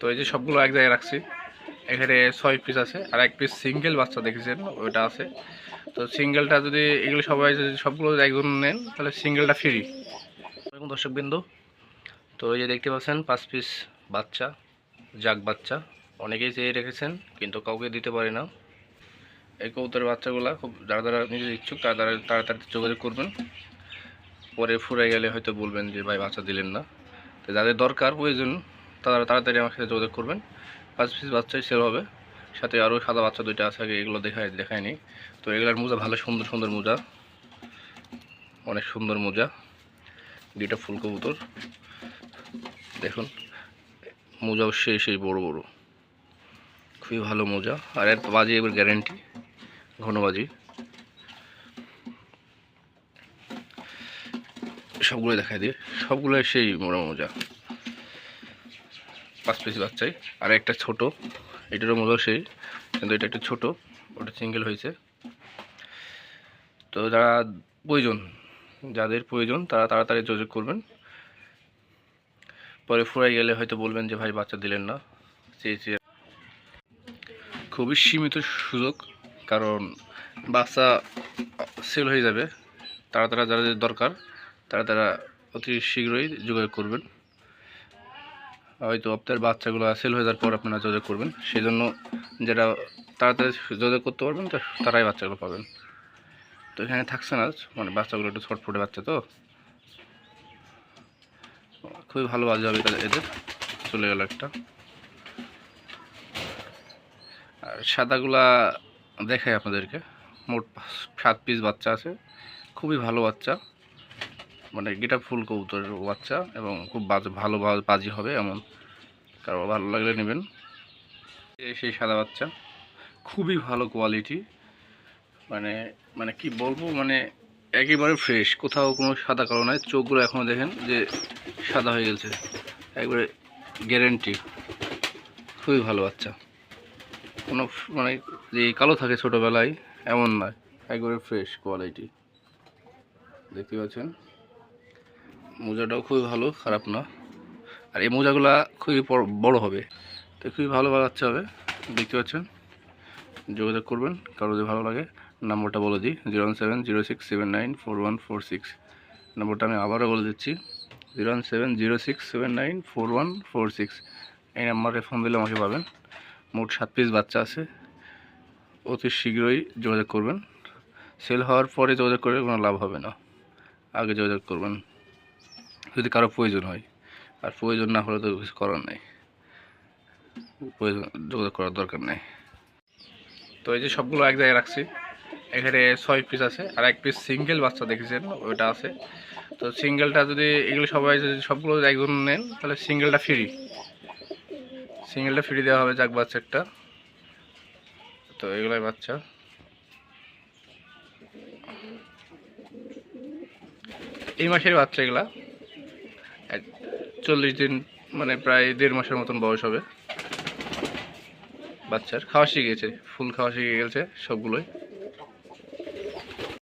তো এই যে সবগুলো এক জায়গায় রাখছি। এখানে ছয় পিস আছে, আর এক পিস সিঙ্গেল বাচ্চা দেখেছেন ওইটা আছে। তো সিঙ্গেলটা যদি এগুলো সবাই যদি সবগুলো একজন নেন, তাহলে সিঙ্গেলটা ফ্রি এরকম দর্শক বিন্দু তো এই যে দেখতে পাচ্ছেন, পাঁচ পিস বাচ্চা, জাগ বাচ্চা। অনেকেই চেয়ে রেখেছেন, কিন্তু কাউকে দিতে পারে না। এই কবুতরের বাচ্চাগুলো খুব যারা যারা নিজের ইচ্ছুক, তারা তারা তাড়াতাড়ি যোগাযোগ করবেন। পরে ফুরাই গেলে হয়তো বলবেন যে, ভাই, বাচ্চা দিলেন না। তো যাদের দরকার, প্রয়োজন তারা তাড়াতাড়ি আমার সাথে যোগাযোগ করবেন। পাঁচ পিস বাচ্চাই সেল হবে। সাথে আরও সাদা বাচ্চা দুইটা আছে, আগে এগুলো দেখায় দেখায়নি তো এগুলোর মোজা ভালো, সুন্দর সুন্দর মোজা। অনেক সুন্দর মোজা। দুইটা ফুল কবুতর। দেখুন, মোজাও সেই সেই বড় বড়। খুবই ভালো মোজা। আর এর বাজি এবার গ্যারেন্টি ঘনবাজি সবগুলো দেখাই দিয়ে সবগুলো সেই মোড়া মোজা। পাঁচ পিস বাচ্চাই। আর একটা ছোট, এটারও মোজা সেই, কিন্তু এটা একটু ছোট, ওটা সিঙ্গেল হয়েছে। তো যারা প্রয়োজন, যাদের প্রয়োজন, তারা তাড়াতাড়ি যোগাযোগ করবেন। পরে ফুরাই গেলে হয়তো বলবেন যে, ভাই, বাচ্চা দিলেন না। চেয়ে খুবই সীমিত সুযোগ, কারণ বাচ্চা সেল হয়ে যাবে। তারা তারা যাদের দরকার, তারা তারা অতি শীঘ্রই যোগাযোগ করবেন। হয়তো আপনার বাচ্চাগুলো সেল হয়ে যাওয়ার পর আপনারা যোগাযোগ করবেন। সেই জন্য যারা তাড়াতাড়ি যোগাযোগ করতে পারবেন, তা- তারাই বাচ্চাগুলো পাবেন। তো এখানে থাকছে না মানে বাচ্চাগুলো একটু ছটফটে বাচ্চা তো। খুবই ভালো বাজে হবে এদের। চলে গেল একটা। আর সাদাগুলা দেখাই আপনাদেরকে। মোট সাত পিস বাচ্চা আছে। খুবই ভালো বাচ্চা। মানে গেটা ফুল কবুতরের বাচ্চা এবং খুব ভালো বাজি হবে এমন। কারও ভালো লাগলে নেবেন। সেই সাদা বাচ্চা। খুবই ভালো কোয়ালিটি মানে মানে কি বলব মানে একেবারে ফ্রেশ কোথাও কোনো সাদা কালো নাই। চোখগুলো এখনও দেখেন যে সাদা হয়ে গেছে। একবারে গ্যারেন্টি খুবই ভালো বাচ্চা। কোনো মানে যে কালো থাকে ছোটোবেলায়, এমন নয়। একবারে ফ্রেশ কোয়ালিটি দেখতে পাচ্ছেন? মোজাটাও খুবই ভালো, খারাপ না। আর এই মোজাগুলা খুবই বড়- হবে। তো খুবই ভালো বাচ্চা হবে, দেখতে পাচ্ছেন? যোগাযোগ করবেন, কারও যদি ভালো লাগে, নাম্বারটা বলে দিই, zero one seven zero six seven nine four one four six. নাম্বারটা আমি আবারও বলে দিচ্ছি, zero one seven zero six seven nine four one four six. এই নাম্বারে ফোন দিলে আমাকে পাবেন। মোট সাত পিস বাচ্চা আছে। অতি শীঘ্রই যোগাযোগ করবেন। সেল হওয়ার পরে যোগাযোগ করলে কোনো লাভ হবে না। আগে যোগাযোগ করবেন। যদি কারও প্রয়োজন হয়। আর প্রয়োজন না হলে তো কিছু করার নেই। প্রয়োজন, যোগাযোগ করার দরকার নেই। তো এই যে সবগুলো এক জায়গায় রাখছি। এখানে ছয় পিস আছে। আর এক পিস সিঙ্গেল বাচ্চা দেখেছেন ওইটা আছে। তো সিঙ্গেলটা যদি, এগুলো সবাই যদি, সবগুলো একজন নেন, তাহলে সিঙ্গেলটা ফ্রি সিঙ্গেলটা ফ্রি দেওয়া হবে যাক বাচ্চা একটা তো এগুলাই বাচ্চা। এই মাসের বাচ্চা এগুলা। চল্লিশ দিন মানে প্রায় দেড় মাসের মতন বয়স হবে। বাচ্চার, খাওয়া শিখে গেছে, ফুল খাওয়া শিখে গেছে সবগুলোই।